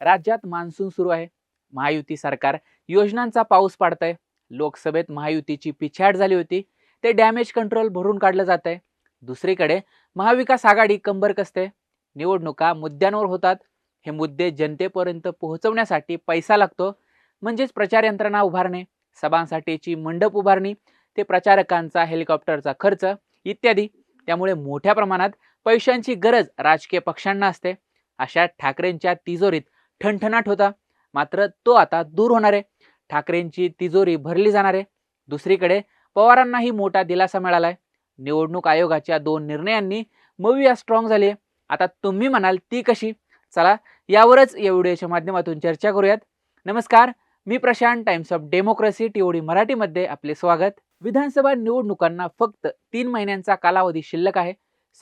राज्यात मान्सून सुरू आहे. महायुती सरकार योजनांचा पाऊस पाडतंय. लोकसभेत महायुतीची पिछाड झाली होती. ते डॅमेज कंट्रोल भरून काढलं जात आहे दुसरीकडे महाविकास आघाडी कंबर कसते? निवडणुका मुद्द्यांवर होतात. हे मुद्दे जनतेपर्यंत पोहोचवण्यासाठी पैसा लागतो. म्हणजेच प्रचार यंत्रणा उभारणे सभांसाठीची मंडप उभारणी ते प्रचारकांचा हेलिकॉप्टरचा खर्च इत्यादी. त्यामुळे मोठ्या प्रमाणात पैशांची गरज राजकीय पक्षांना असते. अशा ठाकरेंच्या तिजोरीत ठणठणाट होता. मात्र तो आता दूर होणार आहे. ठाकरेंची तिजोरी भरली जाणार आहे. दुसरीकडे पवारांनाही मोठा दिलासा मिळालाय. निवडणूक आयोगाच्या दोन निर्णयांनी मविया स्ट्रॉंग झाली आहे. आता तुम्ही म्हणाल ती कशी? चला यावरच या व्हिडिओच्या माध्यमातून चर्चा करूयात. नमस्कार मी Prashant Times of Democracy TOD मराठीमध्ये आपले स्वागत. विधानसभा निवडणुकांना फक्त तीन महिन्यांचा कालावधी शिल्लक आहे.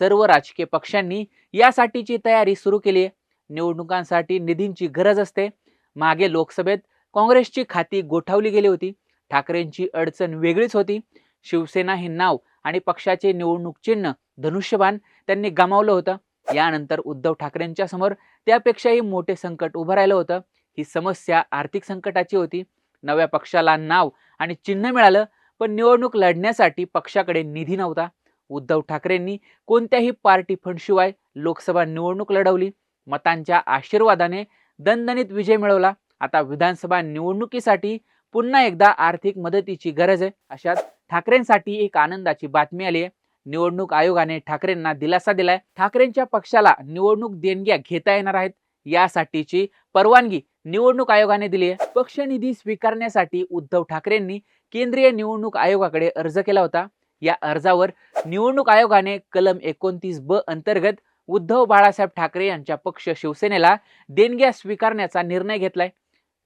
सर्व राजकीय पक्षांनी यासाठीची तयारी सुरू केली आहे. निवडणुकांसाठी निधींची गरज असते. मागे लोकसभेत काँग्रेसची खाती गोठावली गेली होती. ठाकरेंची अडचण वेगळीच होती. शिवसेना हे नाव आणि पक्षाचे निवडणूक चिन्ह धनुष्यबाण त्यांनी गमावलं होतं. यानंतर उद्धव ठाकरेंच्या समोर त्यापेक्षाही मोठे संकट उभं राहिलं होतं. ही समस्या आर्थिक संकटाची होती. नव्या पक्षाला नाव आणि चिन्ह मिळालं पण निवडणूक लढण्यासाठी पक्षाकडे निधी नव्हता. उद्धव ठाकरेंनी कोणत्याही पार्टी फंडशिवाय लोकसभा निवडणूक लढवली. मतांच्या आशीर्वादाने दणदणीत विजय मिळवला. आता विधानसभा निवडणुकीसाठी पुन्हा एकदा आर्थिक मदतीची गरज आहे. अशात ठाकरेंसाठी एक आनंदाची बातमी आली आहे. निवडणूक आयोगाने ठाकरेंना दिलासा दिलाय. ठाकरेंच्या पक्षाला निवडणूक देणग्या घेता येणार आहेत. यासाठीची परवानगी निवडणूक आयोगाने दिली आहे. पक्षनिधी स्वीकारण्यासाठी उद्धव ठाकरेंनी केंद्रीय निवडणूक आयोगाकडे अर्ज केला होता. या अर्जावर निवडणूक आयोगाने कलम एकोणतीस ब अंतर्गत उद्धव बाळासाहेब ठाकरे यांच्या पक्ष शिवसेनेला देणग्या स्वीकारण्याचा निर्णय घेतलाय.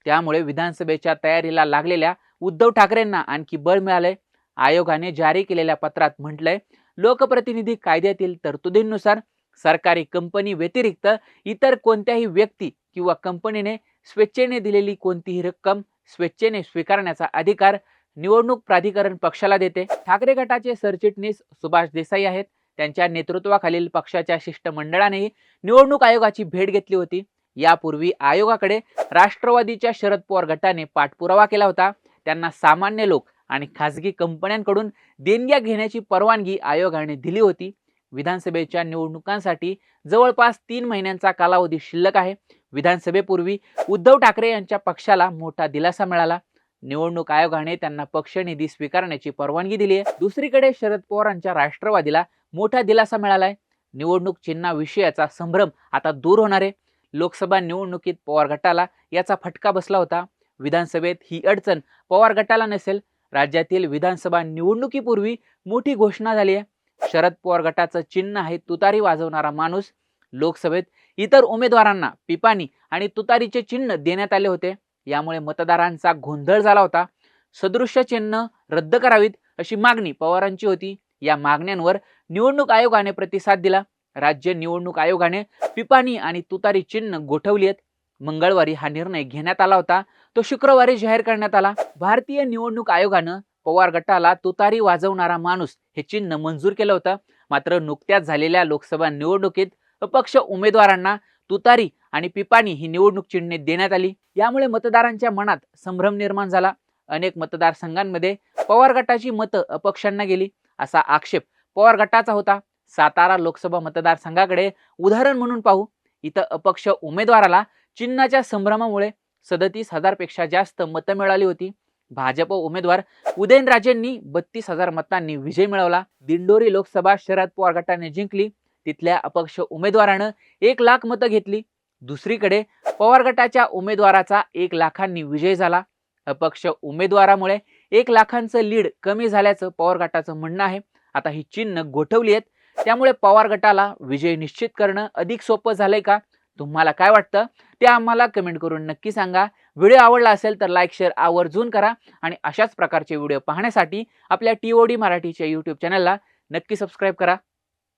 त्यामुळे विधानसभेच्या तयारीला लागलेल्या उद्धव ठाकरेंना आणखी बळ मिळालंय. आयोगाने जारी केलेल्या पत्रात म्हटलंय लोकप्रतिनिधी कायद्यातील तरतुदींनुसार सरकारी कंपनी व्यतिरिक्त इतर कोणत्याही व्यक्ती किंवा कंपनीने स्वेच्छेने दिलेली कोणतीही रक्कम स्वेच्छेने स्वीकारण्याचा अधिकार निवडणूक प्राधिकरण पक्षाला देते. ठाकरे गटाचे सरचिटणीस सुभाष देसाई आहेत. त्यांच्या नेतृत्वाखालील पक्षाच्या शिष्टमंडळानेही निवडणूक आयोगाची भेट घेतली होती. यापूर्वी आयोगाकडे राष्ट्रवादीच्या शरद पवार गटाने पाठपुरावा केला होता. त्यांना सामान्य लोक आणि खासगी कंपन्यांकडून देणग्या घेण्याची परवानगी आयोगाने दिली होती. विधानसभेच्या निवडणुकांसाठी जवळपास तीन महिन्यांचा कालावधी शिल्लक आहे. विधानसभेपूर्वी उद्धव ठाकरे यांच्या पक्षाला मोठा दिलासा मिळाला. निवडणूक आयोगाने त्यांना पक्ष निधी स्वीकारण्याची परवानगी दिली आहे. दुसरीकडे शरद पवारांच्या राष्ट्रवादीला मोठा दिलासा मिळालाय. निवडणूक चिन्हाविषयाचा संभ्रम आता दूर होणार आहे. लोकसभा निवडणुकीत पवार गटाला याचा फटका बसला होता. विधानसभेत ही अडचण पवार गटाला नसेल राज्यातील विधानसभा निवडणुकीपूर्वी मोठी घोषणा झाली आहे. शरद पवार गटाचं चिन्ह आहे तुतारी वाजवणारा माणूस. लोकसभेत इतर उमेदवारांना पिपाणी आणि तुतारीचे चिन्ह देण्यात आले होते. यामुळे मतदारांचा गोंधळ झाला होता. सदृश्य चिन्ह रद्द करावीत अशी मागणी पवारांची होती. या मागण्यांवर निवडणूक आयोगाने प्रतिसाद दिला. राज्य निवडणूक आयोगाने पिपाणी आणि तुतारी चिन्ह गोठवली आहेत. मंगळवारी हा निर्णय घेण्यात आला होता. तो शुक्रवारी जाहीर करण्यात आला. भारतीय निवडणूक आयोगानं पवार गटाला तुतारी वाजवणारा माणूस हे चिन्ह मंजूर केलं होतं. मात्र नुकत्याच झालेल्या लोकसभा निवडणुकीत अपक्ष उमेदवारांना तुतारी आणि पिपाणी ही निवडणूक चिन्हे देण्यात आली. यामुळे मतदारांच्या मनात संभ्रम निर्माण झाला. अनेक मतदारसंघांमध्ये पवार गटाची मतं अपक्षांना गेली असा आक्षेप पवार गटाचा होता. सातारा लोकसभा मतदारसंघाकडे उदाहरण म्हणून पाहू. इथं अपक्ष उमेदवाराला चिन्हाच्या संभ्रमामुळे सदतीस हजारपेक्षा जास्त मतं मिळाली होती. भाजप उमेदवार उदयनराजेंनी बत्तीस हजार मतांनी विजय मिळवला. दिंडोरी लोकसभा शरद पवार गटाने जिंकली. तिथल्या अपक्ष उमेदवारानं एक लाख मतं घेतली. दुसरीकडे पवार गटाच्या उमेदवाराचा एक लाखांनी विजय झाला. अपक्ष उमेदवारामुळे एक लाखांचं लीड कमी झाल्याचं पवार गटाचं म्हणणं आहे. आता ही चिन्ह गोठवली आहेत. त्यामुळे पवार गटाला विजय निश्चित करणं अधिक सोपं झालंय का? तुम्हाला काय वाटतं? ते आम्हाला कमेंट करून नक्की सांगा. व्हिडिओ आवडला असेल तर लाईक शेअर आवर्जून करा आणि अशाच प्रकारचे व्हिडिओ पाहण्यासाठी आपल्या टी ओ डी मराठीच्या यूट्यूब चॅनलला नक्की सबस्क्राईब करा.